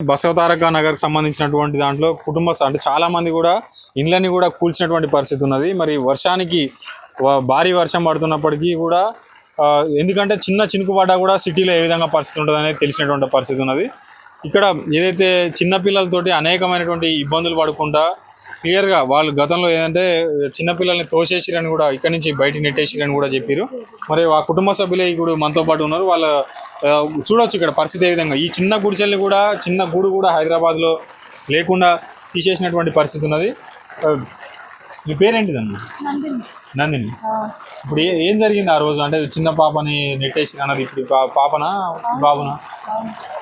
బసవతారక నగర్కి సంబంధించినటువంటి దాంట్లో కుటుంబ అంటే చాలా మంది కూడా ఇండ్లని కూడా కూల్చినటువంటి పరిస్థితి ఉన్నది. మరి వర్షానికి భారీ వర్షం పడుతున్నప్పటికీ కూడా ఎందుకంటే చిన్న చినుకు పడ్డా కూడా సిటీలో ఏ విధంగా పరిస్థితి ఉంటుంది అనేది తెలిసినటువంటి పరిస్థితి ఉన్నది. ఇక్కడ ఏదైతే చిన్న పిల్లలతోటి అనేకమైనటువంటి ఇబ్బందులు పడకుండా క్లియర్గా వాళ్ళు గతంలో ఏంటంటే చిన్నపిల్లల్ని తోసేసిరని కూడా ఇక్కడి నుంచి బయట నెట్టేసిరని కూడా చెప్పారు మరి ఆ కుటుంబ సభ్యులే ఇప్పుడు మనతో పాటు ఉన్నారు. వాళ్ళ చూడొచ్చు ఇక్కడ పరిస్థితి ఏ విధంగా. ఈ చిన్న గుడిసెల్ని కూడా చిన్న గూడు కూడా హైదరాబాద్లో లేకుండా తీసేసినటువంటి పరిస్థితి ఉన్నది. మీ పేరేంటిదమ్మా? నందిని. నందిని. ఇప్పుడు ఏ- ఏం జరిగింది ఆ రోజు? అంటే చిన్న పాపని నెట్టేసి అన్నది ఇప్పుడు పాపనా? బాబునా.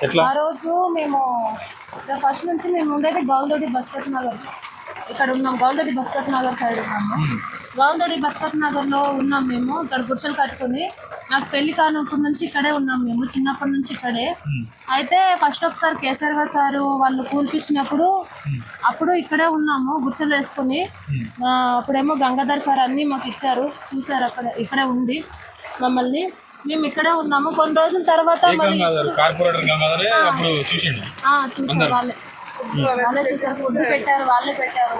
ఎట్లా? ఆ రోజు మేము ఫస్ట్ నుంచి మేము ఉండేది గౌల్దొడి బస్కట్ నగర్ ఇక్కడ ఉన్నాం. గౌల్దొడి బస్కట్ నగర్ సైడ్ ఉన్నాము. గౌల్దొడి బస్కట్ నగర్లో ఉన్నాం మేము. ఇక్కడ గుడిసెలు కట్టుకుని నాకు పెళ్ళి కానప్పటి నుంచి ఇక్కడే ఉన్నాం మేము. చిన్నప్పటి నుంచి ఇక్కడే. అయితే ఫస్ట్ ఒకసారి కేసర్వ సారు వాళ్ళు కూల్పించినప్పుడు అప్పుడు ఇక్కడే ఉన్నాము గుడిసెలు వేసుకుని. అప్పుడేమో గంగాధర్ సార్ అన్నీ మాకు ఇచ్చారు. చూసారు అక్కడ ఇక్కడే ఉండి మమ్మల్ని. మేము ఇక్కడే ఉన్నాము. కొన్ని రోజుల తర్వాత చూసారు వాళ్ళే. వాళ్ళే చూసారు ఫుడ్ పెట్టారు వాళ్ళే పెట్టారు.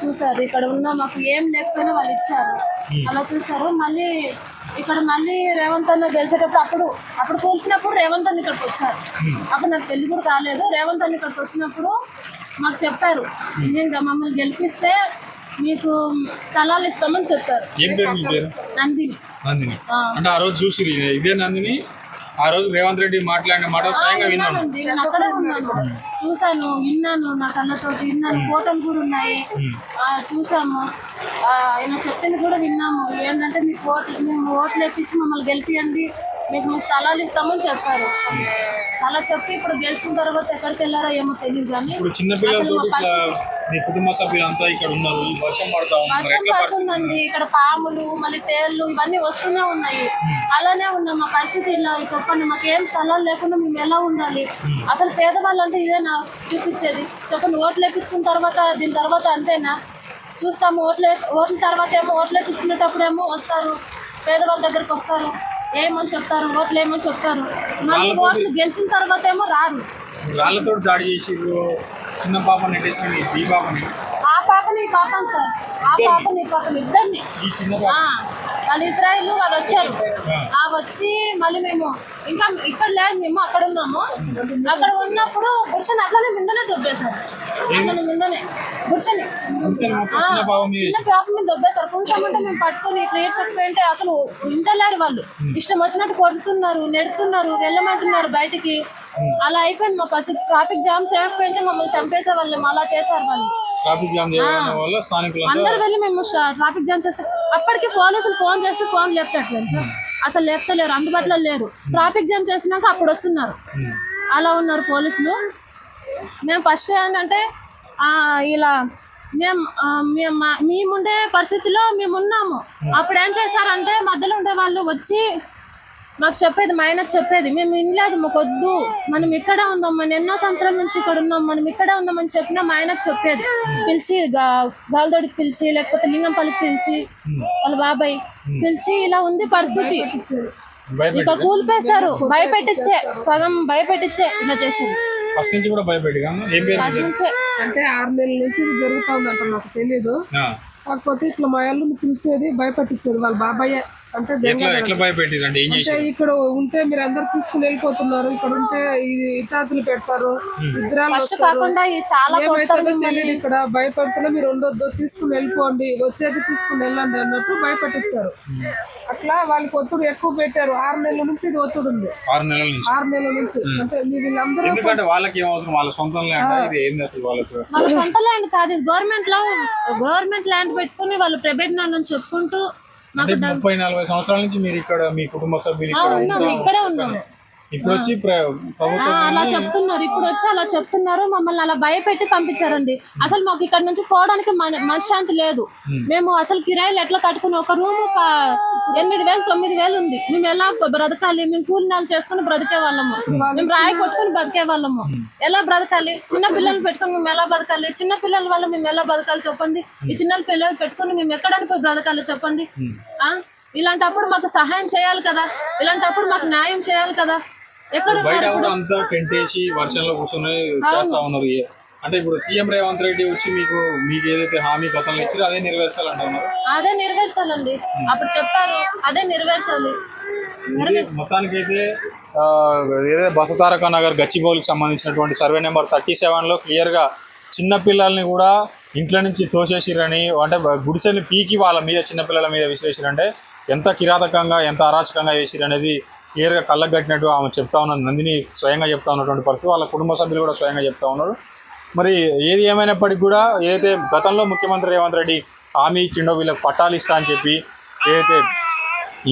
చూసారు ఇక్కడ ఉన్న మాకు ఏం లేకపోయినా వాళ్ళు ఇచ్చారు. అలా చూసారు మళ్ళీ ఇక్కడ మళ్ళీ రేవంత్ అన్న గెలిచేటప్పుడు అప్పుడు అప్పుడు కూల్చినప్పుడు రేవంత్ అన్న ఇక్కడికి వచ్చారు. అప్పుడు నాకు పెళ్ళి కూడా కాలేదు రేవంత్ అన్న ఇక్కడికి వచ్చినప్పుడు మాకు చెప్పారు ఇంకా మమ్మల్ని గెలిపిస్తే మీకు స్థలాలు ఇస్తామని చెప్పారు. నందిని. అంటే ఆ రోజు చూసి ఇదే నందిని? ఆ రోజు రేవంత్ రెడ్డి మాట్లాడిన మాట స్వయంగా విన్నాను. విన్నానండి నేను అక్కడే ఉన్నాను. చూసాను విన్నాను నా కళ్ళతో విన్నాను. ఫోటోలు కూడా ఉన్నాయి. ఆ, చూసాము ఆ, ఆయన చెప్పింది కూడా విన్నాము. ఏంటంటే మీకు ఓట్లు మేము ఓట్లు వేపించి మమ్మల్ని గెలిపియండి. మీకు మేము స్థలాలు ఇస్తామని చెప్పారు. అలా చెప్పి ఇప్పుడు గెలిచిన తర్వాత ఎక్కడికి వెళ్ళారో ఏమో తెలియదు కానీ ఇప్పుడు చిన్న పిల్లలతో ఇట్లా మీ కుటుంబ సభ్యులంతా ఇక్కడ ఉన్నారు. ఈ వర్షం పడతా పడుతుందండి. ఇక్కడ పాములు మళ్ళీ తేళ్ళు ఇవన్నీ వస్తూనే ఉన్నాయి. అలానే ఉన్నాం మా పరిస్థితి ఇలా చెప్పండి. మాకు ఏం స్థలాలు లేకుండా మేము ఎలా ఉండాలి? అసలు పేదవాళ్ళు అంటే ఇదేనా చూపించేది. చెప్పండి ఓట్లు వేపించుకున్న తర్వాత దీని తర్వాత అంతేనా? చూస్తాము ఓట్లు ఓట్ల తర్వాత ఏమో ఓట్లు వేపించుకునేటప్పుడేమో వస్తారు. పేదవాళ్ళ దగ్గరికి వస్తారు. ఏమని చెప్తారు? ఓట్లు ఏమని చెప్తారు? మళ్ళీ ఓట్లు గెలిచిన తర్వాత ఏమో రారు. రాళ్ళతో దాడి చేసి చిన్న పాప నెట్టేసిన ఈ పాపని. ఆ పాపని ఈ పాపని సార్. ఆ పాపని ఈ పాపని ఇద్దరిని. వాళ్ళు ఇజ్రాయిల్ వాళ్ళు వచ్చారు. ఆ. వచ్చి మళ్ళీ మేము ఇంకా ఇక్కడ లేదు మేము అక్కడ ఉన్నాము. అక్కడ ఉన్నప్పుడు గుర్షన్ అట్లనే ముందనే దొబ్బేశారు. అట్లనే ముందనే గుర్షని చిన్న పాప మీద. దొబ్బేశారు. కొంచెం అంటే మేము పట్టుకొని ఇట్లా అసలు ఇంటలేరు వాళ్ళు. ఇష్టం వచ్చినట్టు కొడుతున్నారు నెడుతున్నారు వెళ్ళమంటున్నారు బయటికి. అలా అయిపోయింది మా పరిస్థితి. ట్రాఫిక్ జామ్ చేయకపోయింటే మమ్మల్ని చంపేసే వాళ్ళు అలా చేశారు వాళ్ళు. ట్రాఫిక్ జామ్ చేయడం వల్ల స్థానికులంతా అందరు వెళ్ళి మేము ట్రాఫిక్ జామ్ చేస్తే అప్పటికి పోలీసులు ఫోన్ చేస్తే ఫోన్ లేపట్లేదు సార్ అసలు లేపుతలేరు అందుబాటులో లేరు. ట్రాఫిక్ జామ్ చేసినాక అప్పుడు వస్తున్నారు. అలా ఉన్నారు పోలీసులు. మేము ఫస్ట్ ఏంటంటే ఇలా మేము మేము మా- మేముండే పరిస్థితిలో మేము. ఉన్నాము అప్పుడు ఏం చేశారంటే మధ్యలో ఉండే వాళ్ళు వచ్చి మాకు చెప్పేది మా ఆయన చెప్పేది మేము వినలేదు మాకు వద్దు మనం ఇక్కడే ఉందాం మనం ఎన్నో సంవత్సరాల నుంచి ఇక్కడ ఉన్నాం మనం ఇక్కడే ఉందామని చెప్పినా మా ఆయనకు చెప్పేది. పిలిచి గాల్దొడికి పిలిచి లేకపోతే లింగంపల్లికి పిలిచి వాళ్ళ బాబాయ్ పిలిచి ఇలా ఉంది పరిస్థితి. భయపెట్టి ఇక కూలిపేశారు భయపెట్టించే సగం భయపెట్టించే ఇలా చేసింది ఫస్ట్ నుంచి కూడా అంటే ఆరు నెలల నుంచి ఇది నాకు తెలియదు. కాకపోతే ఇట్లా మా వాళ్ళు పిలిచేది భయపట్టించేది వాళ్ళ బాబాయ్. అంటే ఇక్కడ ఉంటే మీరు అందరు తీసుకుని వెళ్ళిపోతున్నారు. ఇక్కడ ఉంటే ఈ ఇటాచులు పెడతారు. తెలియదు ఇక్కడ. భయపడుతున్నా మీరు ఉండొద్దు తీసుకుని వెళ్ళిపోండి. వచ్చేది తీసుకుని వెళ్ళండి అన్నట్టు భయపట్టించారు. అట్లా వాళ్ళకి ఒత్తిడి ఎక్కువ పెట్టారు. ఆరు నెలల నుంచి ఇది ఒత్తిడి ఉంది. ఆరు నెలల నుంచి. ఆరు నెలల నుంచి. అంటే మీ వీళ్ళందరూ ఎందుకంటే వాళ్ళకి ఏం అవసరం? వాళ్ళ సొంతం ల్యాండ్? ఇది ఏంది అసలు వాళ్ళకు? వాళ్ళ సొంత ల్యాండ్ కాదు. గవర్నమెంట్లో గవర్నమెంట్ ల్యాండ్ పెట్టుకుని వాళ్ళు ప్రైవేట్ చెప్పుకుంటూ ముప్పై నలభై సంవత్సరాల నుంచి మీరు ఇక్కడ మీ కుటుంబ సభ్యులు ఇక్కడే ఉన్నాము ఇప్పుడు వచ్చి అలా చెప్తున్నారు. ఇప్పుడు వచ్చి అలా చెప్తున్నారు. మమ్మల్ని అలా భయపెట్టి పంపించారండి. అసలు మాకు ఇక్కడ నుంచి పోవడానికి మన- మనశ్శాంతి లేదు. మేము. అసలు కిరాయిలు ఎట్లా కట్టుకుని ఒక రూమ్ ఎనిమిది వేలు తొమ్మిది వేలు ఉంది. మేము ఎలా బ్రతకాలి? మేము కూలి నాలు చేసుకుని బ్రతికే వాళ్ళము. మేము. రాయి కొట్టుకుని బతికే వాళ్ళము. ఎలా బ్రతకాలి? చిన్న పిల్లల్ని పెట్టుకుని మేము ఎలా బతకాలి చిన్న పిల్లల వల్ల మేము ఎలా బతకాలి చెప్పండి? ఈ చిన్న పిల్లలు పెట్టుకుని మేము ఎక్కడానికి పోయి బ్రతకాలి చెప్పండి? ఆ? ఇలాంటప్పుడు మాకు సహాయం చేయాలి కదా. ఇలాంటప్పుడు మాకు న్యాయం చేయాలి కదా. బయట కూడా అంతా టెంట్ వేసి వర్షంలో కూర్చొని చేస్తా ఉన్నారు అంటే ఇప్పుడు సీఎం రేవంత్ రెడ్డి వచ్చి మీకు మీకు ఏదైతే హామీ గతంలో ఇచ్చారో అదే నెరవేర్చాలంటున్నారు అదే నెరవేర్చాలండి. అప్పుడు చెప్పారు అదే నెరవేర్చాలి. మొత్తానికైతే ఏదైతే బసతారక నగర్ గచ్చిబౌలికి సంబంధించినటువంటి సర్వే నెంబర్ థర్టీ సెవెన్లో క్లియర్గా చిన్న పిల్లల్ని కూడా ఇంట్లో నుంచి తోసేసిరని అంటే గుడిసెని పీకి వాళ్ళ మీద చిన్నపిల్లల మీద విసిరేసిరంటే ఎంత కిరాతకంగా ఎంత అరాచకంగా వేసిరు అనేది క్లియర్గా కళ్ళకు కట్టినట్టు ఆమె చెప్తా ఉన్నది. నందిని స్వయంగా చెప్తా ఉన్నటువంటి పరిస్థితి. వాళ్ళ కుటుంబ సభ్యులు కూడా స్వయంగా చెప్తా ఉన్నారు. మరి ఏది ఏమైనప్పటికీ కూడా ఏదైతే గతంలో ముఖ్యమంత్రి రేవంత్ రెడ్డి హామీ ఇచ్చిండో వీళ్ళకి పట్టాలు ఇస్తా అని చెప్పి ఏదైతే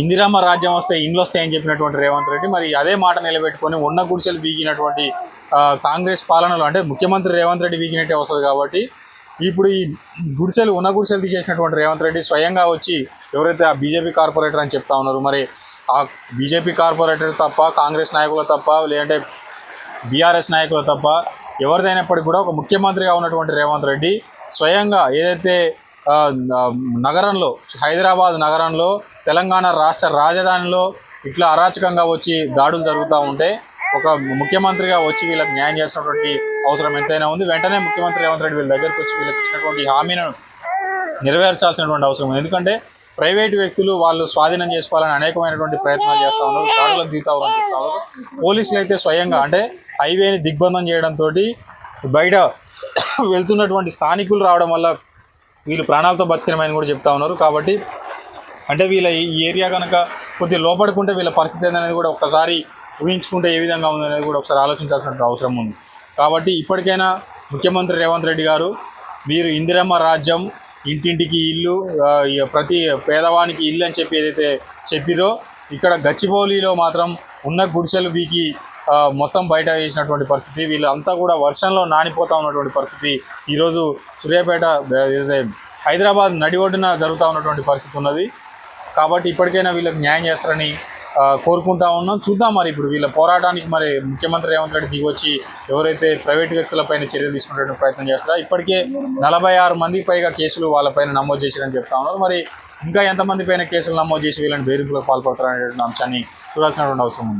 ఇందిరామ రాజ్యం వస్తే ఇండ్లు వస్తాయని చెప్పినటువంటి రేవంత్ రెడ్డి మరి అదే మాట నిలబెట్టుకొని ఉన్న గుడిసెలు బీగినటువంటి కాంగ్రెస్ పాలనలో అంటే ముఖ్యమంత్రి రేవంత్ రెడ్డి బీగినట్టే వస్తుంది కాబట్టి ఇప్పుడు ఈ గుడిసెలు ఉన్న గుడిసెలు తీసేసినటువంటి రేవంత్ రెడ్డి స్వయంగా వచ్చి ఎవరైతే ఆ బీజేపీ కార్పొరేటర్ అని చెప్తా ఉన్నారు మరి ఆ బీజేపీ కార్పొరేటర్ తప్ప కాంగ్రెస్ నాయకులు తప్ప లేదంటే బీఆర్ఎస్ నాయకులు తప్ప ఎవరిదైనప్పటికీ కూడా ఒక ముఖ్యమంత్రిగా ఉన్నటువంటి రేవంత్ రెడ్డి స్వయంగా ఏదైతే నగరంలో హైదరాబాద్ నగరంలో తెలంగాణ రాష్ట్ర రాజధానిలో ఇట్లా అరాచకంగా వచ్చి దాడులు జరుగుతూ ఉంటే ఒక ముఖ్యమంత్రిగా వచ్చి వీళ్ళకి న్యాయం చేసినటువంటి అవసరం ఎంతైనా ఉంది. వెంటనే ముఖ్యమంత్రి రేవంత్ రెడ్డి వీళ్ళ దగ్గరకు వచ్చి వీళ్ళకి ఇచ్చినటువంటి హామీలను నెరవేర్చాల్సినటువంటి అవసరం ఉంది. ఎందుకంటే ప్రైవేట్ వ్యక్తులు వాళ్ళు స్వాధీనం చేసుకోవాలని అనేకమైనటువంటి ప్రయత్నాలు చేస్తూ ఉన్నారు. దాడులకు దిగుతా ఉన్నారు. పోలీసులు అయితే స్వయంగా అంటే హైవేని దిగ్బంధం చేయడంతో బయట వెళ్తున్నటువంటి స్థానికులు రావడం వల్ల వీళ్ళు ప్రాణాలతో బతికినమని కూడా చెప్తా ఉన్నారు. కాబట్టి అంటే వీళ్ళ ఈ ఏరియా కనుక కొద్దిగా లోపడుకుంటే వీళ్ళ పరిస్థితి అనేది కూడా ఒక్కసారి ఊహించుకుంటే ఏ విధంగా ఉందనేది కూడా ఒకసారి ఆలోచించాల్సిన అవసరం ఉంది. కాబట్టి ఇప్పటికైనా ముఖ్యమంత్రి రేవంత్ రెడ్డి గారు మీరు ఇందిరమ్మ రాజ్యం ఇంటింటికి ఇల్లు ప్రతి పేదవానికి ఇల్లు అని చెప్పి ఏదైతే చెప్పిరో ఇక్కడ గచ్చిబౌలిలో మాత్రం ఉన్న గుడిసెలు బీకి మొత్తం బయట వేసినటువంటి పరిస్థితి. వీళ్ళంతా కూడా వర్షంలో నానిపోతా ఉన్నటువంటి పరిస్థితి. ఈరోజు సూర్యాపేట ఏదైతే హైదరాబాద్ నడి ఒడ్డున జరుగుతూ ఉన్నటువంటి పరిస్థితి ఉన్నది. కాబట్టి ఇప్పటికైనా వీళ్ళకి న్యాయం చేస్తారని కోరుకుంటా ఉన్నాం. చూద్దాం మరి ఇప్పుడు వీళ్ళ పోరాటానికి మరి ముఖ్యమంత్రి రేవంత్ రెడ్డి దిగొచ్చి ఎవరైతే ప్రైవేట్ వ్యక్తులపైన చర్యలు తీసుకునేటువంటి ప్రయత్నం చేస్తారో ఇప్పటికే నలభై ఆరు మందికి పైగా కేసులు వాళ్ళపైన నమోదు చేశారని చెప్తా ఉన్నారు. మరి ఇంకా ఎంతమంది పైన కేసులు నమోదు చేసి వీళ్ళని బెదిరింపులకు పాల్పడతారనేటువంటి అంశాన్ని చూడాల్సినటువంటి అవసరం ఉంది.